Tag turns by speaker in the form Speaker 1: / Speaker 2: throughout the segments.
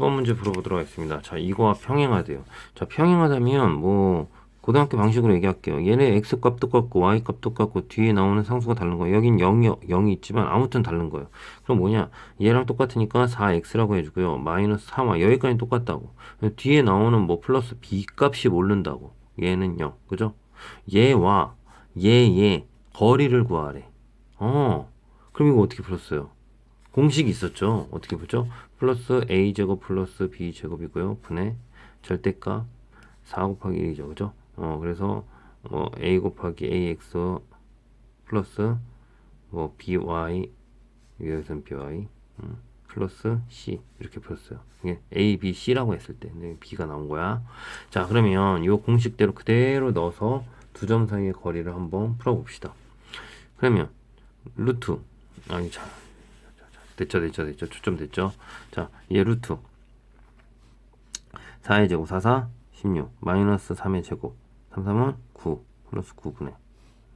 Speaker 1: 이번 문제 풀어보도록 하겠습니다. 자, 이거와 평행하대요. 자, 평행하다면 뭐 고등학교 방식으로 얘기할게요. 얘네 x 값 똑같고 y 값 똑같고 뒤에 나오는 상수가 다른 거예요. 여긴 0이, 0이 있지만 아무튼 다른 거예요. 그럼 뭐냐? 얘랑 똑같으니까 4x라고 해주고요. 마이너스 3y 여기까지 똑같다고. 뒤에 나오는 뭐 플러스 b 값이 모른다고. 얘는 0. 그죠? 얘와 얘의 거리를 구하래. 어. 그럼 이거 어떻게 풀었어요? 공식이 있었죠. 어떻게 보죠? 플러스 a제곱 플러스 b제곱이고요. 분의 절대값 4 곱하기 1이죠. 그죠? 어, 그래서 뭐 a 곱하기 ax 플러스 뭐 by 여기서는 by 음, 플러스 c 이렇게 풀었어요. 이게 a, b, c라고 했을 때 네, b가 나온 거야. 자, 그러면 이 공식대로 그대로 넣어서 두 점 사이의 거리를 한번 풀어봅시다. 그러면 루트 아니 자 됐죠 됐죠 됐죠. 초점 됐죠. 자 얘 루트. 4의 제곱 4 4 16 마이너스 3의 제곱. 3 3은 9 플러스 9분의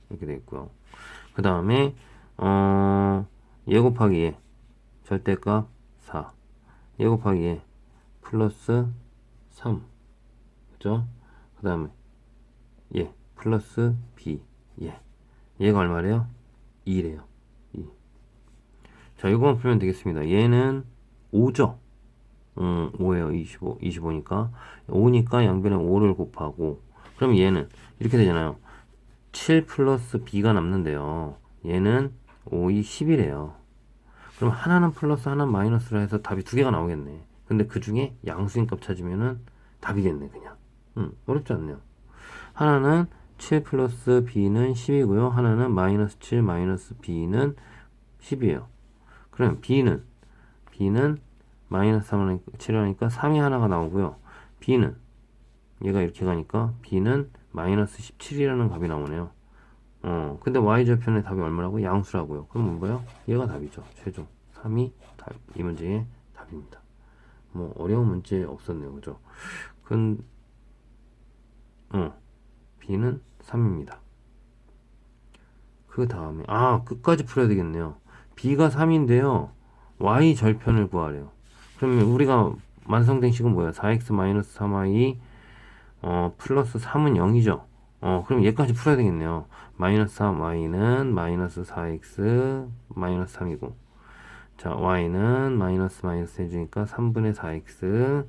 Speaker 1: 이렇게 되겠고요. 그 다음에 어 얘 곱하기 얘 절대값 4 얘 곱하기 얘 플러스 3 그죠? 그 다음에 얘 플러스 b 얘 얘가 얼마래요? 2래요. 2 자, 이거만 풀면 되겠습니다. 얘는 5죠? 음, 5에요 25, 25니까. 5니까 양변에 5를 곱하고. 그럼 얘는 이렇게 되잖아요. 7 플러스 b가 남는데요. 얘는 5, 2, 10이래요. 그럼 하나는 플러스 하나는 마이너스로 해서 답이 두 개가 나오겠네. 근데 그 중에 양수인 값 찾으면은 답이겠네, 그냥. 음, 어렵지 않네요. 하나는 7 플러스 b는 10이고요. 하나는 마이너스 7 마이너스 b는 10이에요. 그럼 b는 b는 마이너스 3을 7을 하니까 3이 하나가 나오고요. b는 얘가 이렇게 가니까 b는 마이너스 17이라는 값이 나오네요. 어, 근데 y절편의 답이 얼마라고? 양수라고요. 그럼 뭔가요? 얘가 답이죠. 최종 3이 답, 이 문제의 답입니다. 뭐 어려운 문제 없었네요. 그죠? 근 어, b는 3입니다. 그 다음에 아 끝까지 풀어야 되겠네요. B가 3인데요. y 절편을 구하래요. 그러면 우리가 완성된 식은 뭐야? 4x 3y 어, 플러스 3은 0이죠. 어, 그럼 얘까지 풀어야 되겠네요. 마이너스 3y는 마이너스 4x 마이너스 3이고 자 y는 마이너스 마이너스 해주니까 3분의 4x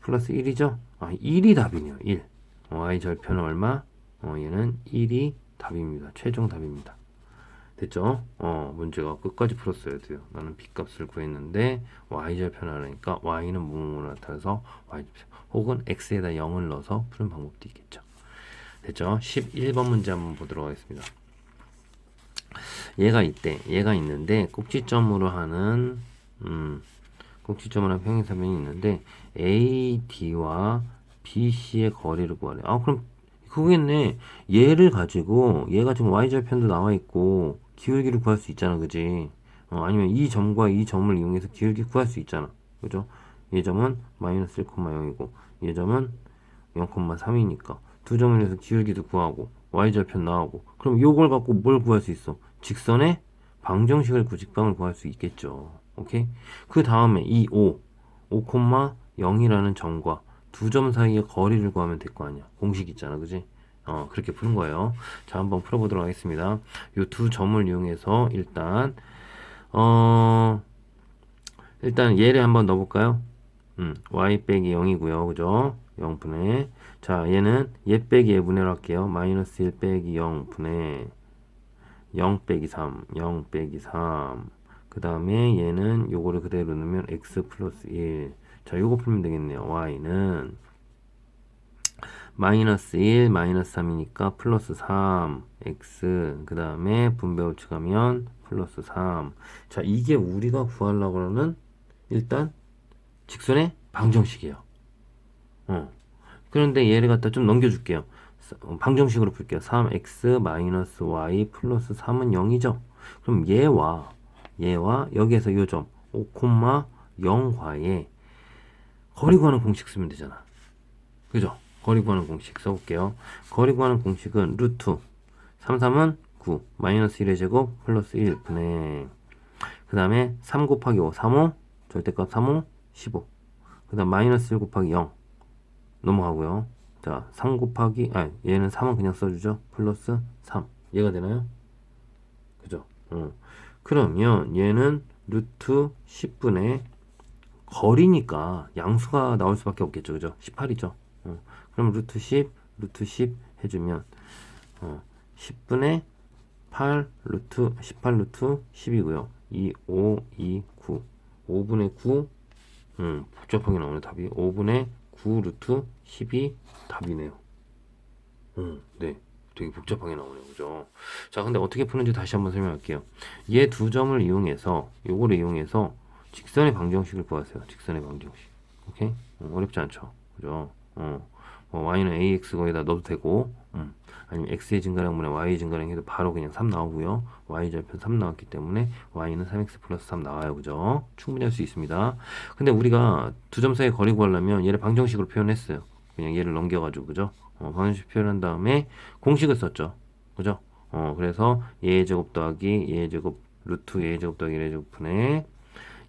Speaker 1: 플러스 1이죠. 아 1이 답이네요. 1 어, y 절편은 얼마? 어, 얘는 1이 답입니다. 최종 답입니다. 됐죠? 어, 문제가 끝까지 풀었어야 돼요. 나는 b값을 구했는데 y절편 하니까 y는 무음으로 나타나서 y절편 혹은 x에다 0을 넣어서 푸는 방법도 있겠죠. 됐죠? 11번 문제 한번 보도록 하겠습니다. 얘가 있대. 얘가 있는데 꼭지점으로 하는 음, 꼭지점으로 하는 평행사변이 있는데 AD와 BC의 거리를 구하래. 아, 그럼 그거겠네. 얘를 가지고 얘가 지금 y절편도 나와 있고 기울기를 구할 수 있잖아, 그지? 어, 아니면 이 점과 이 점을 이용해서 기울기 구할 수 있잖아, 그죠? 얘 점은 마이너스 1,0이고 얘 점은 0,3이니까 두 점을 해서 기울기도 구하고 y절편 나오고 그럼 요걸 갖고 뭘 구할 수 있어? 직선의 방정식을 구직방을 구할 수 있겠죠. 오케이? 그 다음에 이 5, 5,0이라는 점과 두 점 사이의 거리를 구하면 될 거 아니야. 공식 있잖아, 그지? 어, 그렇게 푸는 거예요. 자, 한번 풀어보도록 하겠습니다. 이두 점을 이용해서 일단, 어, 일단 얘를 한번 넣어볼까요? 음, y 빼기 0이고요. 그죠? 0분의. 자, 얘는 얘 빼기 얘 분해로 할게요. 마이너스 1 빼기 0분의 0 빼기 3, 0 빼기 3. 그 다음에 얘는 요거를 그대로 넣으면 x 플러스 1. 자, 요거 풀면 되겠네요. y는 마이너스 1, 마이너스 3이니까 플러스 3, x, 그 다음에 분배 우측 하면 플러스 3. 자, 이게 우리가 구하려고 하는 일단 직선의 방정식이에요. 어. 그런데 얘를 갖다 좀 넘겨줄게요. 어, 방정식으로 풀게요. 3x 마이너스 y 플러스 3은 0이죠. 그럼 얘와 얘와 여기에서 요점 5,0과의 거리 구하는 공식 쓰면 되잖아. 그죠? 거리 구하는 공식 써볼게요. 거리 구하는 공식은 루트 3, 3은 9 마이너스 1의 제곱 플러스 1 분의 그 다음에 3 곱하기 5 3, 5 절대값 3, 5 15 그 다음 마이너스 1 곱하기 0 넘어가고요. 자, 3 곱하기, 아, 얘는 3은 그냥 써주죠. 플러스 3. 얘가 되나요? 그죠? 어. 그러면 얘는 루트 10분의 거리니까 양수가 나올 수밖에 없겠죠. 그죠? 18이죠. 어. 그럼 루트 10, 루트 10 해주면, 어, 10분의 8 루트, 18 루트 10이고요. 2, 5, 2, 9. 5분의 9, 음, 복잡하게 나오네, 답이. 5분의 9 루트 10이 답이네요. 음, 네. 되게 복잡하게 나오네요. 그죠? 자, 근데 어떻게 푸는지 다시 한번 설명할게요. 얘 두 점을 이용해서, 요거를 이용해서 직선의 방정식을 구하세요. 직선의 방정식. 오케이? 어, 어렵지 않죠? 그죠? 어, 뭐 y는 ax 거기다 넣어도 되고, 음, 아니면 x의 증가량분의 y의 증가량 해도 바로 그냥 3 나오고요. y 절편 3 나왔기 때문에 y는 3x 플러스 3 나와요. 그죠? 충분히 할 수 있습니다. 근데 우리가 두 점 사이 거리 구하려면 얘를 방정식으로 표현했어요. 그냥 얘를 넘겨가지고, 그죠? 어, 방정식 표현한 다음에 공식을 썼죠. 그죠? 어, 그래서 얘의 제곱 더하기 얘의 제곱 루트 얘의 제곱 더하기 얘의 제곱 분의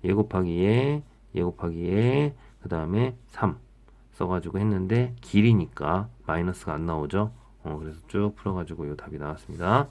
Speaker 1: 얘 곱하기 얘, 얘 곱하기 얘, 그 다음에 3 써가지고 했는데 길이니까 마이너스가 안 나오죠. 어, 그래서 쭉 풀어가지고 이 답이 나왔습니다.